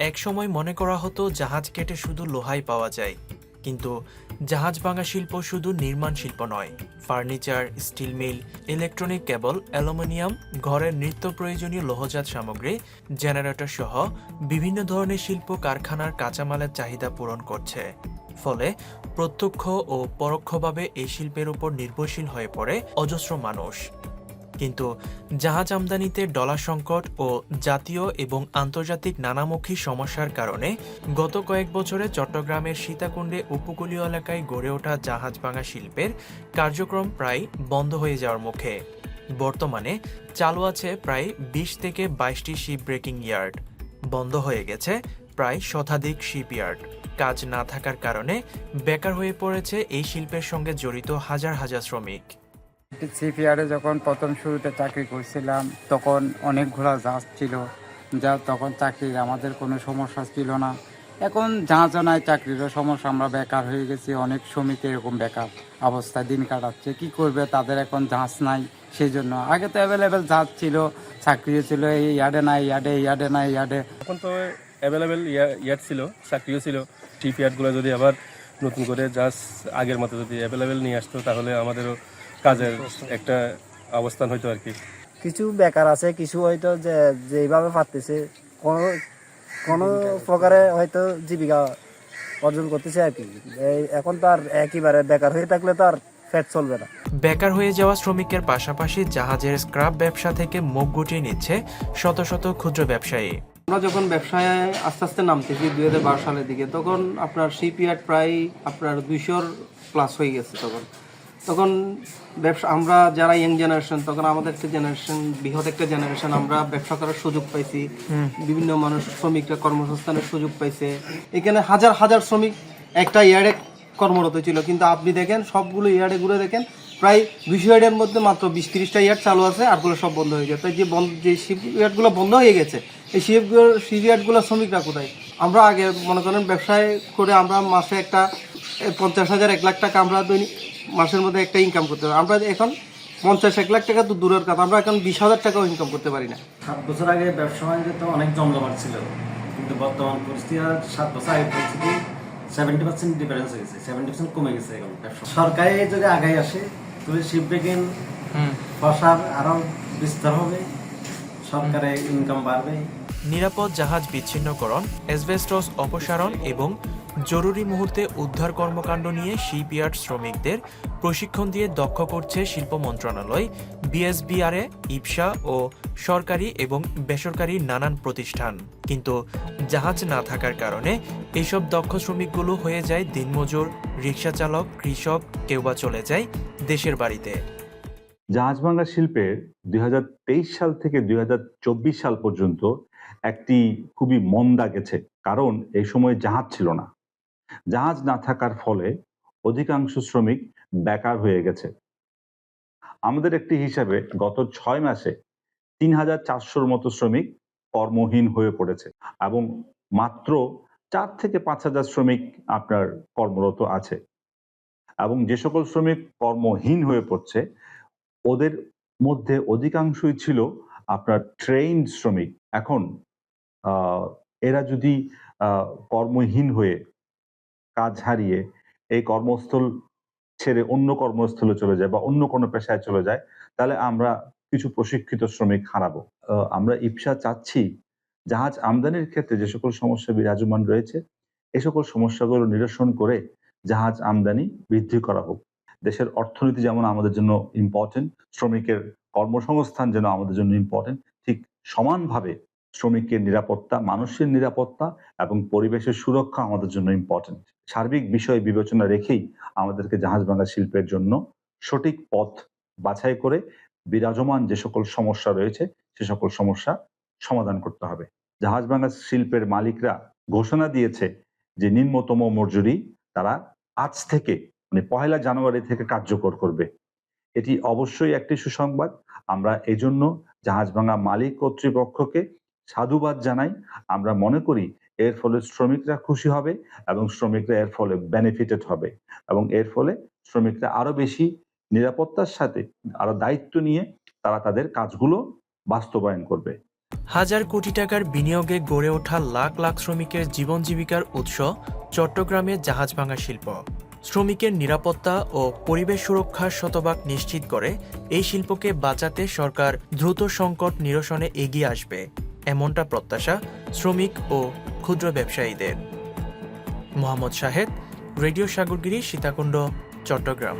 একসময় মনে করা হতো জাহাজ কেটে শুধু লোহাই পাওয়া যায়। কিন্তু জাহাজ ভাঙা শিল্প শুধু নির্মাণ শিল্প নয়। Furniture, steel mill, electronic cable, aluminium, ঘরের নিত্য প্রয়োজনীয় লোহজাত সামগ্রী, জেনারেটর সহ বিভিন্ন ধরনের শিল্প কারখানার কাঁচামালের চাহিদা পূরণ করছে। ফলে প্রত্যক্ষ ও পরোক্ষভাবে এই শিল্পের উপর নির্ভরশীল হয়ে পড়ে অজস্র মানুষ। কিন্তু জাহাজ আমদানিতে ডলার সংকট ও জাতীয় এবং আন্তর্জাতিক নানামুখী সমস্যার কারণে গত কয়েক বছরে চট্টগ্রামের সীতাকুণ্ডে উপকূলীয় এলাকায় গড়ে ওঠা জাহাজ ভাঙা শিল্পের কার্যক্রম প্রায় বন্ধ হয়ে যাওয়ার মুখে। বর্তমানে চালু আছে প্রায় বিশ থেকে বাইশটি শিপ ব্রেকিং ইয়ার্ড। বন্ধ হয়ে গেছে প্রায় শতাধিক শিপইয়ার্ড। কাজ না থাকার কারণে বেকার হয়ে পড়েছে এই শিল্পের সঙ্গে জড়িত হাজার হাজার শ্রমিক। সিপিআরে যখন প্রথম শুরুতে চাকরি করছিলাম, তখন অনেক অনেকগুলো জাহাজ ছিল, যা তখন চাকরির আমাদের কোনো সমস্যা ছিল না। এখন জাহাজও নাই চাকরিরও সমস্যা, আমরা বেকার হয়ে গেছি, অনেক শ্রমিক এরকম বেকার অবস্থায় দিন কাটাচ্ছে। কি করবে? তাদের এখন জাহাজ নাই সেই জন্য আগে তো অ্যাভেলেবেল জাহাজ ছিল, চাকরিও ছিল, এই ইয়ার্ডে নাই, ইয়ার্ডে ইয়ার্ডে নাই, ইয়ার্ডে। এখন তো অ্যাভেলেবেল ইয়ার্ড ছিল, চাকরিও ছিল। টিপ ইয়ার্ডগুলো যদি আবার নতুন করে জাস্ট আগের মতো যদি অ্যাভেলেবেল নিয়ে আসতো, তাহলে আমাদেরও কাজের একটা অবস্থান হইতো আর কি। কিছু বেকার আছে কিছু হয়তো যে যেভাবে পারতেছে কোনো কোনো প্রকারে হয়তো জীবিকা অর্জন করতেছে আর কি। এখন তো আর একইবারে বেকার হয়ে থাকলে তো আর পেট চলবে না। বেকার হয়ে যাওয়া শ্রমিকের পাশাপাশি জাহাজের স্ক্রাপ ব্যবসা থেকে মুখ গুটিয়ে নিচ্ছে শত শত ক্ষুদ্র ব্যবসায়ী। আমরা যখন ব্যবসায় আস্তে আস্তে নামতেছি দুই হাজার বারো সালের দিকে তখন আপনার শিপইয়ার্ড প্রায় আপনার দুইশোর প্লাস হয়ে গেছে তখন। তখন ব্যবসা আমরা যারা ইয়াং জেনারেশন তখন আমাদের একটা জেনারেশন বৃহৎ একটা জেনারেশন আমরা ব্যবসা করার সুযোগ পাইছি। বিভিন্ন মানুষ শ্রমিকরা কর্মসংস্থানের সুযোগ পাইছে। এখানে হাজার হাজার শ্রমিক একটা ইয়ার্ডে কর্মরত ছিল। কিন্তু আপনি দেখেন সবগুলো ইয়ার্ডে ঘুরে দেখেন প্রায় দুইশো ইয়ার্ডের মধ্যে মাত্র বিশ তিরিশটা ইয়ার্ড চালু আছে আরগুলো সব বন্ধ হয়ে গেছে। তাই যে বন্ধ যে শিপ ইয়ার্ডগুলো বন্ধ হয়ে গেছে এই শিপ শিপ ইয়ার্ডগুলো শ্রমিকরা কোথায়? আমরা আগে মনে করেন ব্যবসায় করে আমরা মাসে একটা পঞ্চাশ হাজার এক লাখ টাকা আমরা দৈনিক মাসের মধ্যে একটা ইনকাম করতে পারি আমরা এখন পঞ্চাশ এক লাখ টাকা তো দূরের কথা আমরা এখন বিশ হাজার টাকাও ইনকাম করতে পারি না। সাত বছর আগে ব্যবসা বাণিজ্য তো অনেক জমজমাট ছিল কিন্তু বর্তমান পরিস্থিতি আর সাত বছর আগে পরিস্থিতি সেভেন্টি পার্সেন্ট ডিফারেন্স হয়ে গেছে সেভেন্টি পার্সেন্ট কমে গেছে এখন ব্যবসা। সরকারি যদি আগাই আসে তাহলে শিপ ব্রেকিং প্রসার আরও বিস্তার হবে সরকারের ইনকাম বাড়বে। নিরাপদ জাহাজ বিচ্ছিন্নকরণ এসবেস্টস অপসারণ এবং জরুরি মুহূর্তে উদ্ধার কর্মকাণ্ড নিয়ে শিপইয়ার্ড শ্রমিকদের প্রশিক্ষণ দিয়ে দক্ষ করছে শিল্প মন্ত্রণালয়, বিএসবিআরএ, ইপসা ও সরকারি এবং বেসরকারি নানান প্রতিষ্ঠান। কিন্তু জাহাজ না থাকার কারণে এইসব দক্ষ শ্রমিকগুলো হয়ে যায় দিনমজুর, রিক্সা চালক, কৃষক, কেউ বা চলে যায় দেশের বাড়িতে। জাহাজ জাহাজভাঙ্গা শিল্পের দুই হাজার তেইশ সাল থেকে দুই হাজার চব্বিশ সাল পর্যন্ত একটি খুবই মন্দা গেছে, কারণ এই সময় জাহাজ ছিল না। জাহাজ না থাকার ফলে অধিকাংশ শ্রমিক বেকার হয়ে গেছে। আমাদের একটি হিসাবে গত ছয় মাসে তিন হাজার চারশোর মতো শ্রমিক কর্মহীন হয়ে পড়েছে এবং মাত্র চার থেকে পাঁচ হাজার শ্রমিক আপনার কর্মরত আছে। এবং যে সকল শ্রমিক কর্মহীন হয়ে পড়ছে, ওদের মধ্যে অধিকাংশই ছিল আপনার ট্রেইন শ্রমিক। এখন এরা যদি কর্মহীন হয়ে কাজ হারিয়ে এই কর্মস্থল ছেড়ে অন্য কর্মস্থলে চলে যায় বা অন্য কোনো পেশায় চলে যায়, তাহলে আমরা কিছু প্রশিক্ষিত শ্রমিক হারাবো। আমরা ইপসা চাচ্ছি জাহাজ আমদানির ক্ষেত্রে যে সকল সমস্যা বিরাজমান রয়েছে এই সকল সমস্যাগুলো নিরসন করে জাহাজ আমদানি বৃদ্ধি করা হোক। দেশের অর্থনীতি যেমন আমাদের জন্য ইম্পর্টেন্ট শ্রমিকের কর্মসংস্থান যেন আমাদের জন্য ইম্পর্টেন্ট ঠিক সমানভাবে শ্রমিকের নিরাপত্তা, মানুষের নিরাপত্তা এবং পরিবেশের সুরক্ষা আমাদের জন্য ইম্পর্টেন্ট সার্বিক বিষয় বিবেচনা রেখেই আমাদেরকে জাহাজ ভাঙা শিল্পের জন্য সঠিক পথ বাছাই করে বিরাজমান যে সকল সমস্যা রয়েছে, সে সকল সমস্যা সমাধান করতে হবে। জাহাজ ভাঙা শিল্পের মালিকরা ঘোষণা দিয়েছে যে নিম্নতম মজুরি তারা আজ থেকে মানে পহেলা জানুয়ারি থেকে কার্যকর করবে। এটি অবশ্যই একটি সুসংবাদ। আমরা এজন্য জাহাজ ভাঙা মালিক কর্তৃপক্ষকে সাধুবাদ জানাই। আমরা মনে করি এর ফলে শ্রমিকরা খুশি হবে এবং শ্রমিকরা এর ফলে বেনিফিটেড হবে এবং এর ফলে শ্রমিকরা আরও বেশি নিরাপত্তার সাথে আরও দায়িত্ব নিয়ে তারা তাদের কাজগুলো বাস্তবায়ন করবে। হাজার কোটি টাকার বিনিয়োগে গড়ে ওঠা লাখ লাখ শ্রমিকের জীবন জীবিকার উৎস চট্টগ্রামের জাহাজ ভাঙা শিল্প। শ্রমিকের নিরাপত্তা ও পরিবেশ সুরক্ষার শতভাগ নিশ্চিত করে এই শিল্পকে বাঁচাতে সরকার দ্রুত সংকট নিরসনে এগিয়ে আসবে। এমনটা প্রত্যাশা শ্রমিক ও ক্ষুদ্র ব্যবসায়ীদের। মোহাম্মদ শাহেদ রেডিও সাগরগিরি সীতাকুণ্ড চট্টগ্রাম।